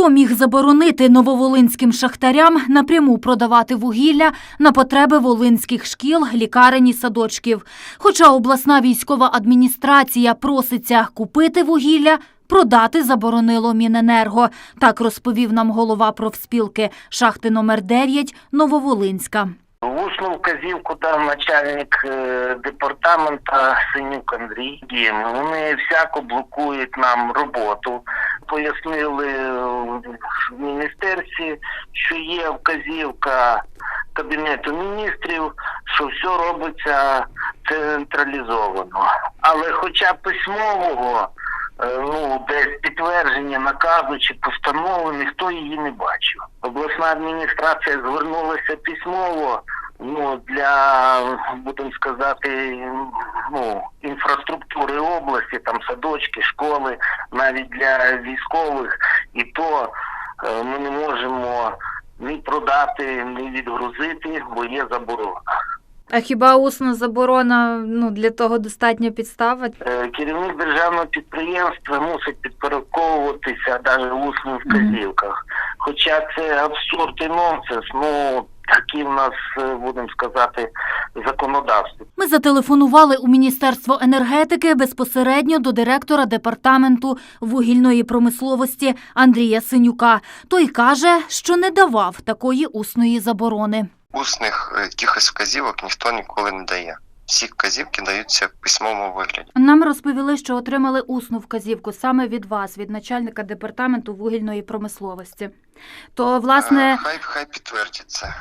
Хто міг заборонити нововолинським шахтарям напряму продавати вугілля на потреби волинських шкіл, лікарень і садочків? Хоча обласна військова адміністрація проситься купити вугілля, продати заборонило Міненерго. Так розповів нам голова профспілки шахти номер 9 Нововолинська. Усну вказівку дав начальник е, департамента Синюк Андрій Вони всяко блокують нам роботу. Пояснили в міністерстві, що є вказівка Кабінету міністрів, що все робиться централізовано. Але хоча письмового, е, ну десь підтвердження наказу чи постанови, ніхто її не бачив. Обласна адміністрація звернулася письмово. Ну для будемо сказати, ну інфраструктури області, там садочки, школи, навіть для військових, і то е, ми не можемо ні продати, ні відгрузити, бо є заборона. А хіба усна заборона ну для того достатньо підстава? Е, Керівник державного підприємства мусить підпорядковуватися навіть в усних вказівках. Хоча це абсурд і нонсенс, ну такі в нас, е, будемо сказати, законодавство. Ми зателефонували у Міністерство енергетики безпосередньо до директора департаменту вугільної промисловості Андрія Синюка. Той каже, що не давав такої усної заборони. Усних е, якихось вказівок ніхто ніколи не дає. Всі вказівки даються в письмовому вигляді. Нам розповіли, що отримали усну вказівку саме від вас, від начальника департаменту вугільної промисловості. То, Е, власне, Хай хай підтвердиться,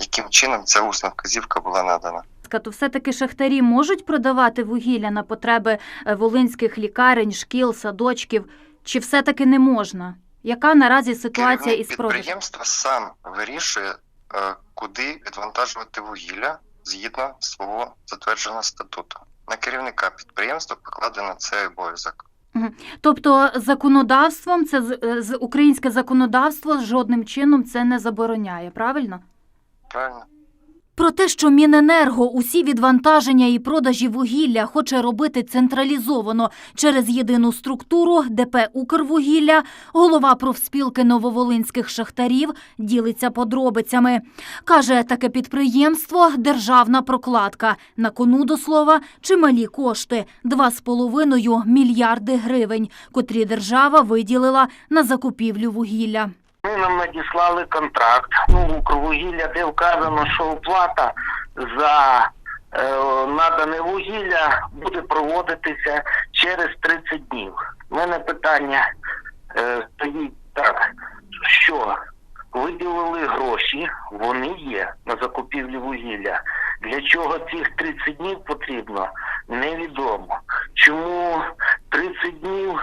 яким чином ця усна вказівка була надана. то все-таки шахтарі можуть продавати вугілля на потреби е, волинських лікарень, шкіл, садочків, чи все-таки не можна? Яка наразі ситуація із продажем? підприємства сам вирішує, е, куди відвантажувати вугілля згідно свого затвердженого статуту. На керівника підприємства покладено цей обов'язок. Тобто законодавством це е, українське законодавство жодним чином це не забороняє, правильно? Правильно? Про те, що Міненерго усі відвантаження і продажі вугілля хоче робити централізовано через єдину структуру ДП «Укрвугілля», голова профспілки нововолинських шахтарів ділиться подробицями. Каже, таке підприємство – державна прокладка. На кону, до слова, чималі кошти – 2,5 мільярди гривень, котрі держава виділила на закупівлю вугілля. Вони нам надіслали контракт. Ну, «Укрвугілля», де вказано, що оплата за е, надане вугілля буде проводитися через 30 днів. У мене питання е, стоїть так, що виділили гроші, вони є на закупівлю вугілля. Для чого цих 30 днів потрібно, невідомо. Чому 30 днів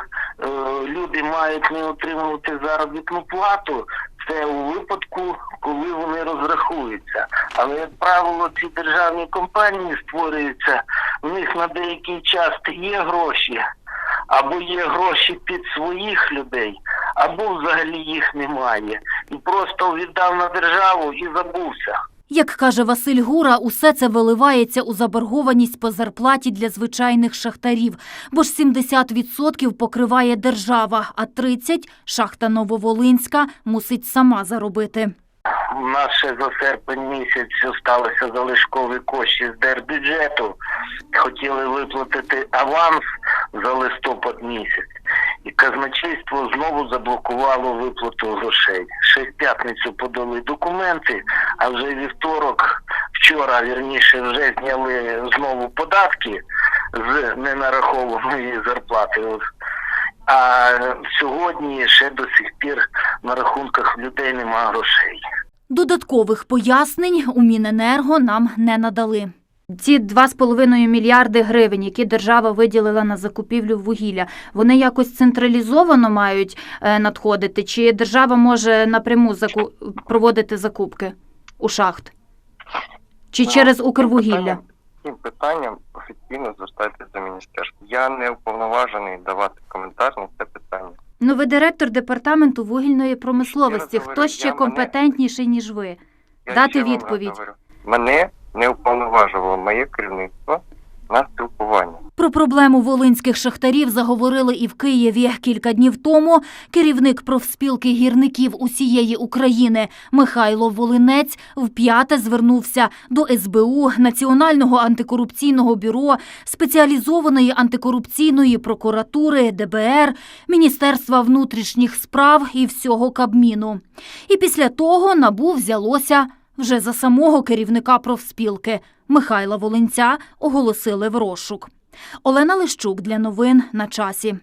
люди мають не отримувати заробітну плату, це у випадку, коли вони розрахуються. Але, як правило, ці державні компанії створюються, в них на деякий час є гроші, або є гроші під своїх людей, або взагалі їх немає. І просто віддав на державу і забувся. Як каже Василь Гура, усе це виливається у заборгованість по зарплаті для звичайних шахтарів, бо ж 70% покриває держава, а 30% шахта Нововолинська мусить сама заробити. У нас ще за серпень місяць залишилися залишкові кошти з держбюджету. Хотіли виплатити аванс за листопад місяць. І казначейство знову заблокувало виплату грошей. Ще в п'ятницю подали документи, а вже вівторок, вчора, вірніше, вже зняли знову податки з ненарахованої зарплати. А сьогодні ще до сих пір на рахунках людей немає грошей. Додаткових пояснень у Міненерго нам не надали. Ці 2,5 мільярди гривень, які держава виділила на закупівлю вугілля, вони якось централізовано мають е, надходити? Чи держава може напряму проводити закупки у шахт? Чи Ну, через Укрвугілля? Цим питанням офіційно звертайтеся до міністерства. Я не уповноважений давати коментар на це питання. Ну, ви директор департаменту вугільної промисловості. Говорю, Хто ще компетентніший мене- ніж ви? Я Дати відповідь. Мене не уповноважувало моє керівництво на спілкування. Про проблему волинських шахтарів заговорили і в Києві. Кілька днів тому керівник профспілки гірників усієї України Михайло Волинець вп'яте звернувся до СБУ, Національного антикорупційного бюро, спеціалізованої антикорупційної прокуратури, ДБР, Міністерства внутрішніх справ і всього Кабміну. І після того набу взялося вже за самого керівника профспілки Михайла Волинця оголосили в розшук. Олена Лищук для новин на часі.